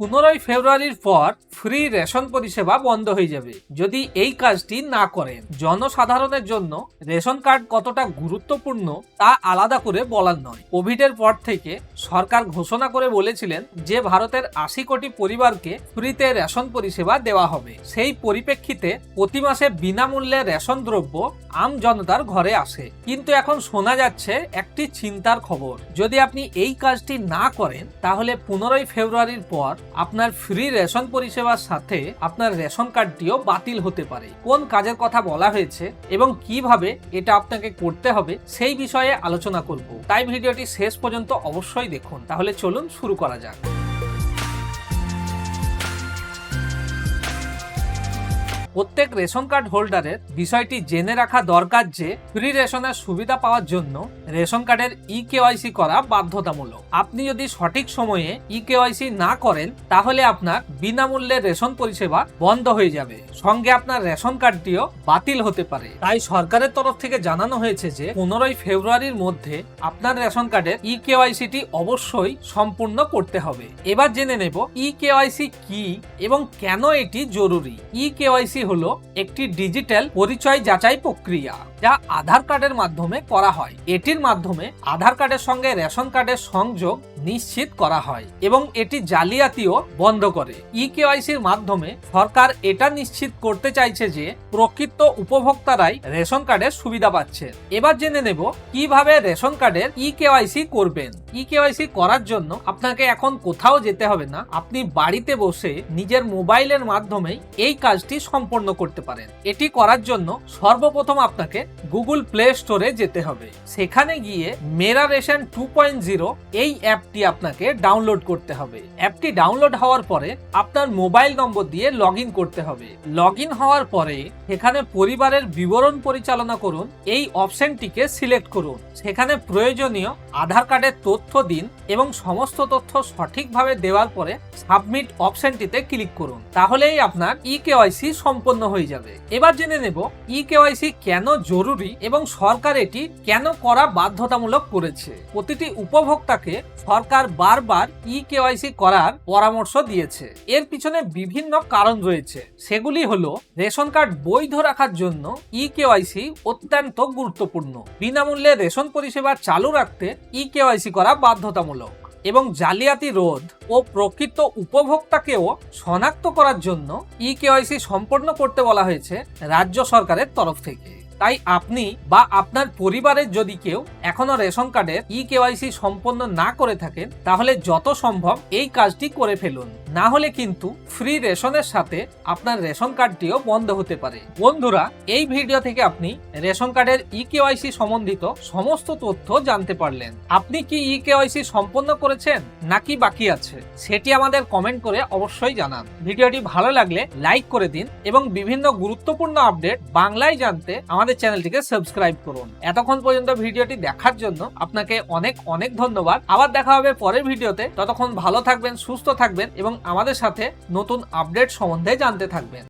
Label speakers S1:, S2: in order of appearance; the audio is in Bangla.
S1: পনেরোই ফেব্রুয়ারির পর ফ্রি রেশন পরিষেবা বন্ধ হয়ে যাবে। যদি এই কাজটি না করেন, জনসাধারণের জন্য রেশন কার্ড কতটা গুরুত্বপূর্ণ তা আলাদা করে বলার নয়। কোভিডের পর থেকে সরকার ঘোষণা করে বলেছিলেন যে, ভারতের আশি কোটি পরিবারকে ফ্রিতে রেশন পরিষেবা দেওয়া হবে। সেই পরিপ্রেক্ষিতে প্রতি মাসে বিনামূল্যে রেশন দ্রব্য আম জনতার ঘরে আসে। কিন্তু এখন শোনা যাচ্ছে একটি চিন্তার খবর। যদি আপনি এই কাজটি না করেন, তাহলে পনেরোই ফেব্রুয়ারির পর আপনার ফ্রি রেশন পরিষেবার সাথে আপনার রেশন কার্ডটিও বাতিল হতে পারে। কোন কাজের কথা বলা হয়েছে এবং কীভাবে এটা আপনাকে করতে হবে সেই বিষয়ে আলোচনা করব। তাই ভিডিওটি শেষ পর্যন্ত অবশ্যই দেখুন। তাহলে চলুন শুরু করা যাক। প্রত্যেক রেশন কার্ড হোল্ডারের বিষয়টি জেনে রাখা দরকার যে ফ্রি রেশনের সুবিধা পাওয়ার জন্য রেশন কার্ডের ই কেওয়াইসি করা বাধ্যতামূলক। আপনি যদি সঠিক সময়ে ই কেওয়াইসি না করেন, তাহলে আপনার বিনামূল্যে রেশন পরিষেবা বন্ধ হয়ে যাবে। সঙ্গে আপনার রেশন কার্ডটিও বাতিল হতে পারে। তাই সরকারের তরফ থেকে জানানো হয়েছে যে, পনেরোই ফেব্রুয়ারির মধ্যে আপনার রেশন কার্ডের ই কেওয়াইসিটি অবশ্যই সম্পূর্ণ করতে হবে। এবার জেনে নেব ই কেওয়াইসি কি এবং কেন এটি জরুরি। ই কেওয়াইসি হলো একটি ডিজিটাল পরিচয় যাচাই প্রক্রিয়া যা আধার কার্ডের মাধ্যমে করা হয়। এটির মাধ্যমে আধার কার্ডের সঙ্গে রেশন কার্ডের সংযোগ নিশ্চিত করা হয় এবং এটি জালিয়াতিও বন্ধ করে। ই কেওয়াইসির মাধ্যমে সরকার এটা নিশ্চিত করতে চাইছে যে প্রকৃত উপভোক্তারাই রেশন কার্ডের সুবিধা পাচ্ছে। এবার জেনে নেব কীভাবে রেশন কার্ডের ই কেওয়াইসি করবেন। ই কেওয়াইসি করার জন্য আপনাকে এখন কোথাও যেতে হবে না। আপনি বাড়িতে বসে নিজের মোবাইলের মাধ্যমেই এই কাজটি সম্পন্ন করতে পারেন। এটি করার জন্য সর্বপ্রথম আপনাকে গুগল প্লে স্টোরে যেতে হবে। সেখানে গিয়ে Mera ration two point zero এই অ্যাপটি আপনাকে ডাউনলোড করতে হবে। অ্যাপটি ডাউনলোড হওয়ার পরে আপনার মোবাইল নম্বর দিয়ে লগ করতে হবে। লগ হওয়ার পরে সেখানে পরিবারের বিবরণ পরিচালনা করুন। এই অপশনটিকে সিলেক্ট করুন। সেখানে প্রয়োজনীয় আধার কার্ডের তথ্য দিন এবং সমস্ত তথ্য সঠিকভাবে দেওয়ার পরে সাবমিট অপশনটিতে ক্লিক করুন। তাহলেই আপনার ই কেওয়াইসি সম্পন্ন হয়ে যাবে। এবার জেনে নেব ই কেওয়াইসি কেন জরুরি এবং সরকার এটি কেন করা বাধ্যতামূলক করেছে। প্রতিটি উপভোক্তাকে সরকার বারবার ই কেওয়াইসি করার পরামর্শ দিয়েছে। এর পিছনে বিভিন্ন কারণ রয়েছে। সেগুলি হলো, রেশন কার্ড বৈধ রাখার জন্য ই কেওয়াইসি অত্যন্ত গুরুত্বপূর্ণ। বিনামূল্যে রেশন পরিষেবা চালু রাখতে ই কেওয়াইসি করা বাধ্যতামূলক এবং জালিয়াতি রোধ ও প্রকৃত উপভোক্তাকেও শনাক্ত করার জন্য ই কেওয়াইসি সম্পন্ন করতে বলা হয়েছে রাজ্য সরকারের তরফ থেকে। তাই আপনি বা আপনার পরিবারের যদি কেউ এখনও রেশন কার্ডের ই কেওয়াইসি সম্পন্ন না করে থাকেন, তাহলে যত সম্ভব এই কাজটি করে ফেলুন। না হলে কিন্তু ফ্রি রেশনের সাথে আপনার রেশন কার্ডটিও বন্ধ হতে পারে। বন্ধুরা, এই ভিডিও থেকে আপনি রেশন কার্ডের ই কেওয়াইসি সম্বন্ধিত সমস্ত তথ্য জানতে পারলেন। আপনি কি ই কেওয়াইসি সম্পন্ন করেছেন নাকি বাকি আছে, সেটি আমাদের কমেন্ট করে অবশ্যই জানান। ভিডিওটি ভালো লাগলে লাইক করে দিন এবং বিভিন্ন গুরুত্বপূর্ণ আপডেট বাংলায় জানতে আমাদের চ্যানেলটিকে সাবস্ক্রাইব করুন। এতক্ষণ পর্যন্ত ভিডিওটি দেখার জন্য আপনাকে অনেক অনেক ধন্যবাদ। আবার দেখা হবে পরের ভিডিওতে। ততক্ষণ ভালো থাকবেন, সুস্থ থাকবেন এবং আমাদের সাথে নতুন আপডেট সম্বন্ধে জানতে থাকবেন।